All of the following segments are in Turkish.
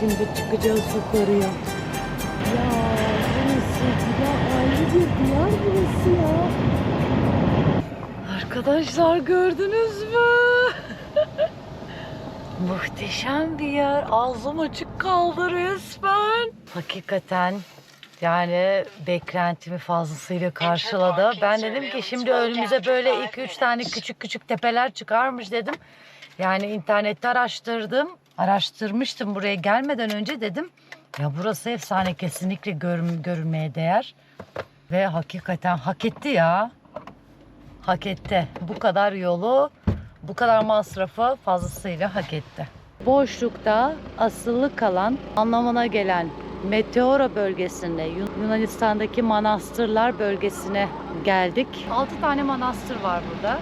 Şimdi çıkacağız yukarıya. Ya burası bir ayrı bir diyar burası ya. Arkadaşlar gördünüz mü? Muhteşem bir yer. Ağzım açık kaldı resmen. Hakikaten yani beklentimi fazlasıyla karşıladı. Ben dedim ki şimdi önümüze böyle 2-3 tane küçük küçük tepeler çıkarmış dedim. Yani internette araştırdım. Araştırmıştım buraya gelmeden önce dedim. Ya burası efsane kesinlikle görün, görülmeye değer. Ve hakikaten hak etti ya. Hak etti. Bu kadar yolu, bu kadar masrafı fazlasıyla hak etti. Boşlukta asılı kalan anlamına gelen Meteora bölgesinde Yun- Yunanistan'daki manastırlar bölgesine geldik. 6 tane manastır var burada.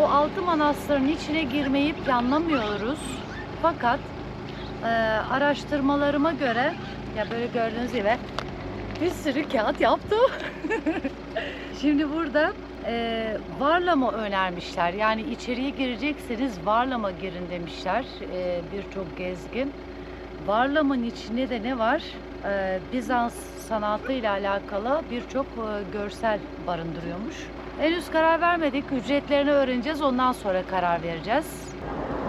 O 6 manastırın içine girmeyi planlamıyoruz. Fakat e, araştırmalarıma göre ya böyle gördüğünüz gibi bir sürü kağıt yaptım. Şimdi burada e, Varlam'ı önermişler. Yani içeriye girecekseniz Varlam'a girin demişler e, birçok gezgin. Varlam'ın içinde de ne var? E, Bizans sanatıyla alakalı birçok e, görsel barındırıyormuş. Henüz karar vermedik. Ücretlerini öğreneceğiz. Ondan sonra karar vereceğiz.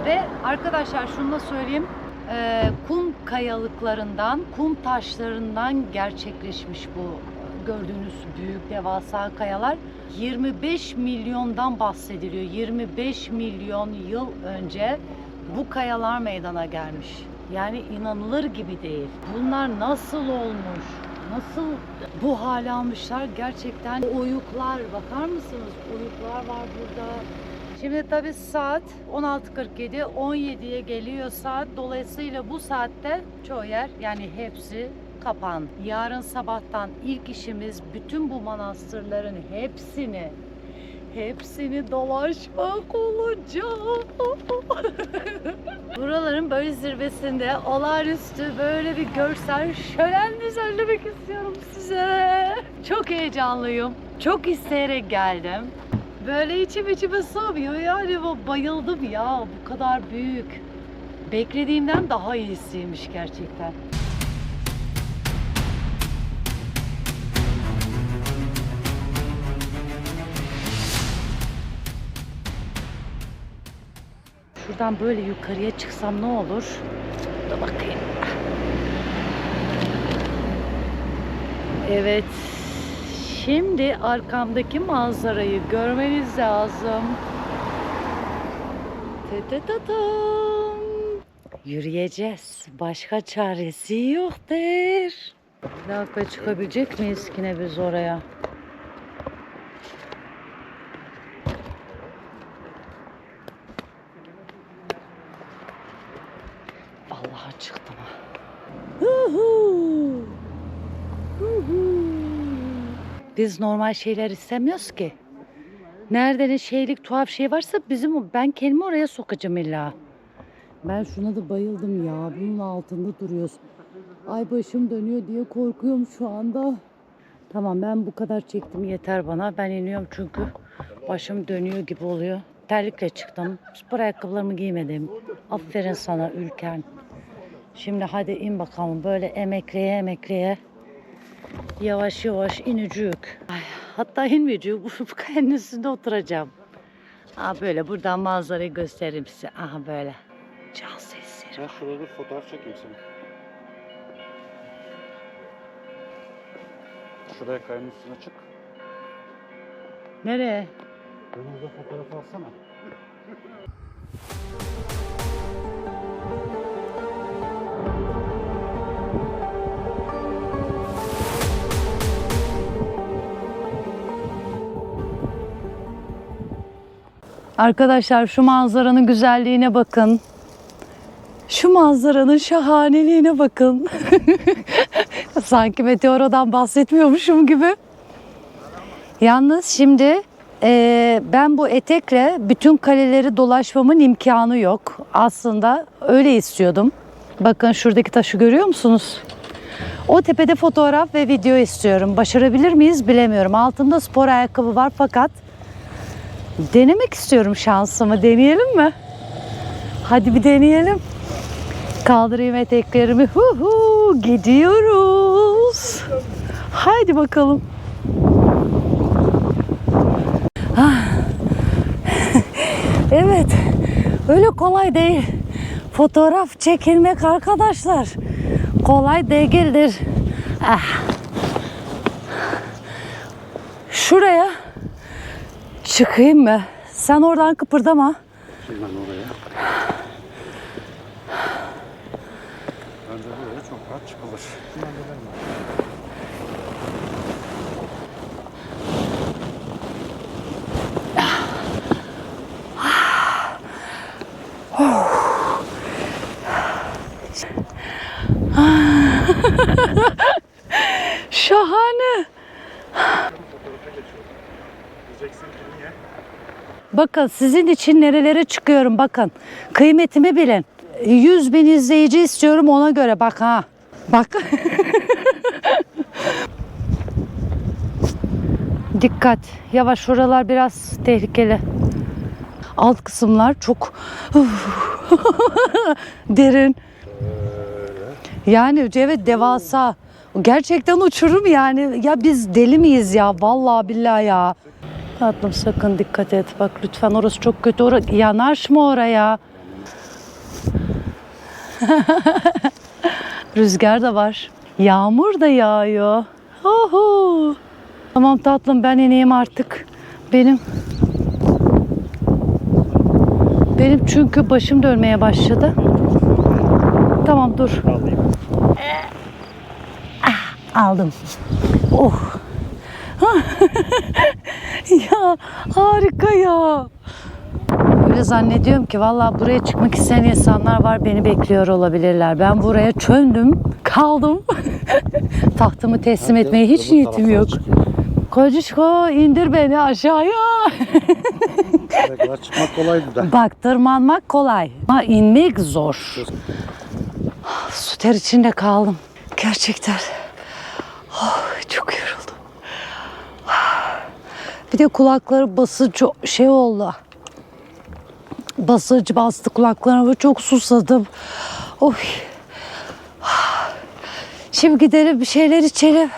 Ve arkadaşlar şunu da söyleyeyim. E, kum kayalıklarından, kum taşlarından gerçekleşmiş bu e, gördüğünüz büyük devasa kayalar. 25 milyondan bahsediliyor. 25 milyon yıl önce bu kayalar meydana gelmiş. Yani inanılır gibi değil. Bunlar nasıl olmuş? Nasıl bu hale almışlar? Gerçekten oyuklar bakar mısınız? Oyuklar var burada. Şimdi tabii saat 16.47, 17'ye geliyor saat. Dolayısıyla bu saatte çoğu yer yani hepsi kapan. Yarın sabahtan ilk işimiz bütün bu manastırların hepsini hepsini dolaşmak olacak. Buraların böyle zirvesinde olağanüstü böyle bir görsel şölen düzenlemek istiyorum size. Çok heyecanlıyım. Çok isteyerek geldim. Böyle içim içime sığmıyor yani bayıldım ya bu kadar büyük. Beklediğimden daha iyisiymiş gerçekten. Şuradan böyle yukarıya çıksam ne olur? Dur bakayım. Evet. Şimdi arkamdaki manzarayı görmeniz lazım. Tı-tı-tı-tım. Yürüyeceğiz. Başka çaresi yoktur. Bir dakika çıkabilecek miyiz yine biz oraya? Vallahi çıktım ha. Huhu. Huhu. Biz normal şeyler istemiyoruz ki. Nerede ne şeylik tuhaf şey varsa bizim ben kendimi oraya sokacağım illa. Ben şuna da bayıldım ya. Bunun altında duruyoruz. Ay başım dönüyor diye korkuyorum şu anda. Tamam ben bu kadar çektim yeter bana. Ben iniyorum çünkü başım dönüyor gibi oluyor. Terlikle çıktım. Spor ayakkabılarımı giymedim. Aferin sana Ülken. Şimdi hadi in bakalım böyle emekleye emekleye. Yavaş yavaş inecek. Ay, hatta inmeyecek. Bu, kayanın üstünde oturacağım. Aa, böyle buradan manzarayı göstereyim size. Aha böyle. Can sesleri. Ben şurada bir fotoğraf çekeyim seni. Şuraya kayanın üstüne çık. Nereye? Önümüzde fotoğraf alsana. Arkadaşlar şu manzaranın güzelliğine bakın. Şu manzaranın şahaneliğine bakın. Sanki meteorodan bahsetmiyormuşum gibi. Yalnız şimdi eee, ben bu etekle bütün kaleleri dolaşmamın imkanı yok. Aslında öyle istiyordum. Bakın şuradaki taşı görüyor musunuz? O tepede fotoğraf ve video istiyorum. Başarabilir miyiz bilemiyorum. Altında spor ayakkabı var fakat Denemek istiyorum şansımı. Deneyelim mi? Hadi bir deneyelim. Kaldırayım eteklerimi. Hu hu, gidiyoruz. Haydi bakalım. Ah. evet. Öyle kolay değil. Fotoğraf çekilmek arkadaşlar. Kolay değildir. Ah. Şuraya çıkayım mı? Sen oradan kıpırdama. Şimdi ben oraya. Bence böyle çok rahat çıkılır. Şahane. Bakın sizin için nerelere çıkıyorum bakın. Kıymetimi bilin. 100 bin izleyici istiyorum ona göre bak ha. Bak. Dikkat. Yavaş oralar biraz tehlikeli. Alt kısımlar çok derin. Yani evet devasa. Gerçekten uçurum yani. Ya biz deli miyiz ya? Vallahi billahi ya. Tatlım sakın dikkat et. Bak lütfen orası çok kötü. Ora yanaşma oraya. Rüzgar da var. Yağmur da yağıyor. Oho. Tamam tatlım ben ineyim artık. Benim benim çünkü başım dönmeye başladı. Tamam dur. Aldım. Oh. ya harika ya. Öyle zannediyorum ki vallahi buraya çıkmak isteyen insanlar var beni bekliyor olabilirler. Ben buraya çöndüm, kaldım. Tahtımı teslim etmeye hiç niyetim yok. Kocişko indir beni aşağıya. Çıkmak kolaydı da. Bak tırmanmak kolay ama inmek zor. Su ter içinde kaldım. Gerçekten. Oh, çok yoruldum. Bir de kulakları basıcı şey oldu. Basıcı bastı kulaklarıma çok susadım. Oy. Şimdi gidelim bir şeyler içelim.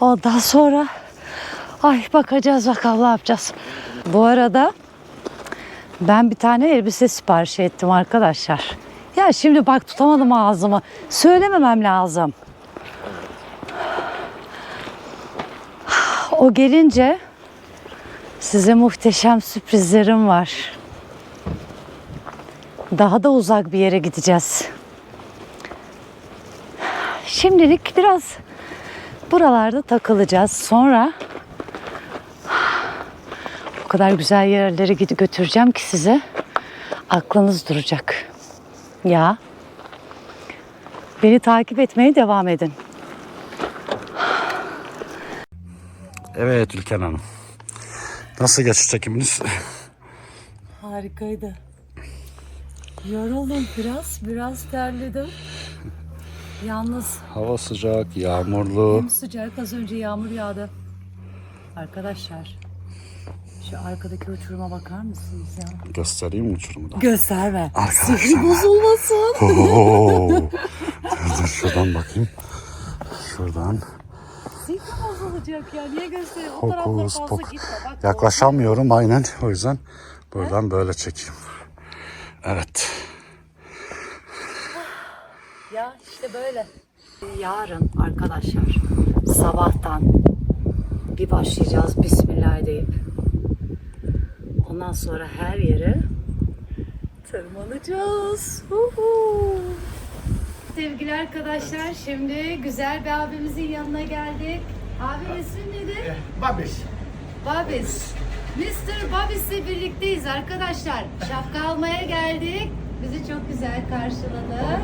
Ondan sonra ay bakacağız bakalım ne yapacağız. Bu arada ben bir tane elbise sipariş ettim arkadaşlar. Ya şimdi bak tutamadım ağzımı. Söylememem lazım. O gelince size muhteşem sürprizlerim var. Daha da uzak bir yere gideceğiz. Şimdilik biraz buralarda takılacağız. Sonra o kadar güzel yerlere götüreceğim ki size aklınız duracak. Ya. Beni takip etmeye devam edin. Evet Ülken Hanım. Nasıl geçti çekiminiz? Harikaydı. Yoruldum biraz, biraz terledim. Yalnız Hava sıcak, yağmurlu. hem sıcak az önce yağmur yağdı. Arkadaşlar şu arkadaki uçuruma bakar mısınız ya? Göstereyim mi uçurumu da? Gösterme. Arkadaşlar. Sihir bozulmasın. Oo. dur, dur şuradan bakayım. Şuradan. Bozulacak ya. Niye göstereyim? O taraflara Hokus fazla pokus. gitme. Bak, Yaklaşamıyorum aynen. O yüzden buradan böyle çekeyim. Evet. Ya işte böyle. Yarın arkadaşlar sabahtan bir başlayacağız Bismillah deyip. Ondan sonra her yere tırmanacağız. Uhu. Sevgili arkadaşlar şimdi güzel bir abimizin yanına geldik. Abi ismin nedir? Babiş. Babis. Mr. Babis'le birlikteyiz arkadaşlar. Şapka almaya geldik. Bizi çok güzel karşıladı.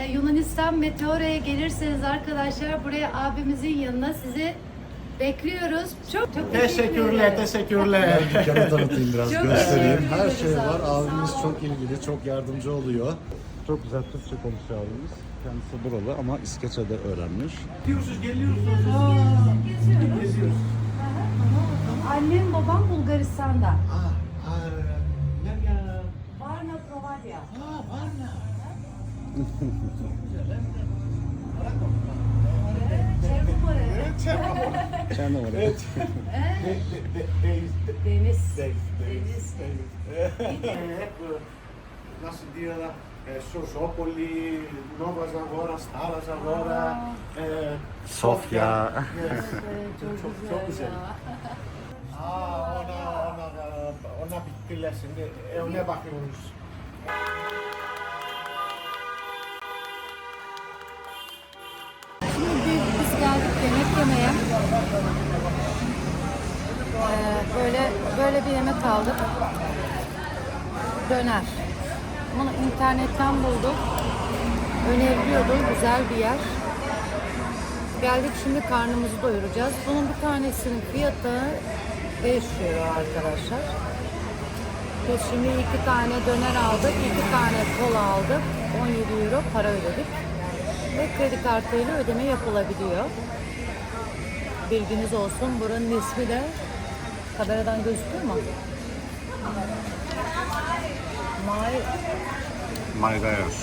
Ee, Yunanistan Meteora'ya gelirseniz arkadaşlar buraya abimizin yanına sizi bekliyoruz. Çok çok teşekkür Teşekkürler, teşekkürler. Dükkanı tanıtayım biraz Çok göstereyim. teşekkür Her ederiz şey var. abi, Abimiz çok ilgili, çok yardımcı oluyor. Çok güzel Türkçe konuşuyor abimiz. Kendisi buralı ama İskeçe'de öğrenmiş. Geliyorsunuz, geliyorsunuz. Geziyoruz. Annem babam Bulgaristan'da. Aa, aa, nerede? Varna Provadya. Aa, Varna. De var. Evet. De, de, de, deniz. Deniz. Deniz. Deniz. Deniz. Hep nasıl diyorlar? Sosopoli, Nova Zagora, Stara Zagora, e, Sofya. Yes. Çok, çok güzel. Aa, ona, ona, ona bittiler şimdi. E, ona bakıyoruz. Şimdi biz, biz geldik yemek yemeye. Ee, böyle böyle bir yemek aldık. Döner. Bunu internetten bulduk. Öneriliyordu. Güzel bir yer. Geldik şimdi karnımızı doyuracağız. Bunun bir tanesinin fiyatı 5 euro arkadaşlar. Biz şimdi iki tane döner aldık, iki tane kola aldık. 17 euro para ödedik. Ve kredi kartıyla ödeme yapılabiliyor. Bilginiz olsun. Buranın ismi de kameradan gözüküyor mu? My, Maydayos.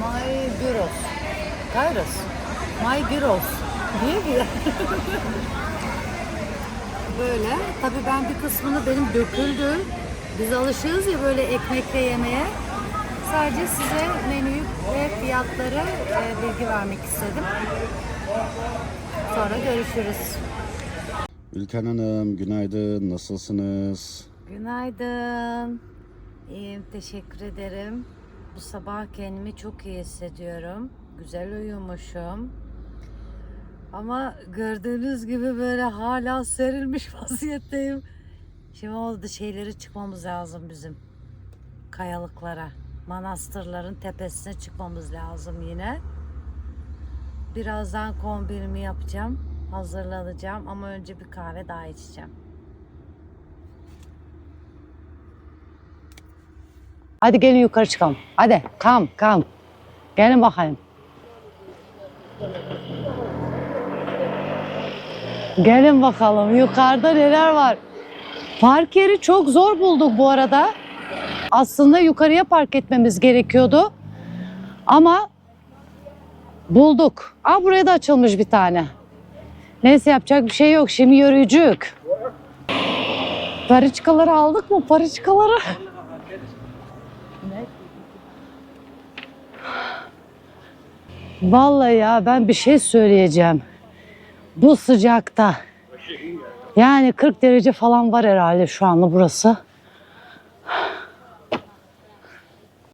my Gyros. Gyros. My Gyros. Diye bir Böyle. Tabii ben bir kısmını benim döküldü. Biz alışığız ya böyle ekmekle yemeye. Sadece size menüyü ve fiyatları e, bilgi vermek istedim. Sonra görüşürüz. Ülken Hanım günaydın. Nasılsınız? Günaydın. İyiyim, teşekkür ederim. Bu sabah kendimi çok iyi hissediyorum. Güzel uyumuşum. Ama gördüğünüz gibi böyle hala serilmiş vaziyetteyim. Şimdi oldu şeyleri çıkmamız lazım bizim. Kayalıklara. Manastırların tepesine çıkmamız lazım yine. Birazdan kombinimi yapacağım. Hazırlanacağım ama önce bir kahve daha içeceğim. Hadi gelin yukarı çıkalım. Hadi kam kam. Gelin bakayım. Gelin bakalım yukarıda neler var. Park yeri çok zor bulduk bu arada. Aslında yukarıya park etmemiz gerekiyordu. Ama bulduk. Aa buraya da açılmış bir tane. Neyse yapacak bir şey yok. Şimdi yürüyecek. Pariçkaları aldık mı? Pariçkaları. Vallahi ya ben bir şey söyleyeceğim. Bu sıcakta. Yani 40 derece falan var herhalde şu anda burası.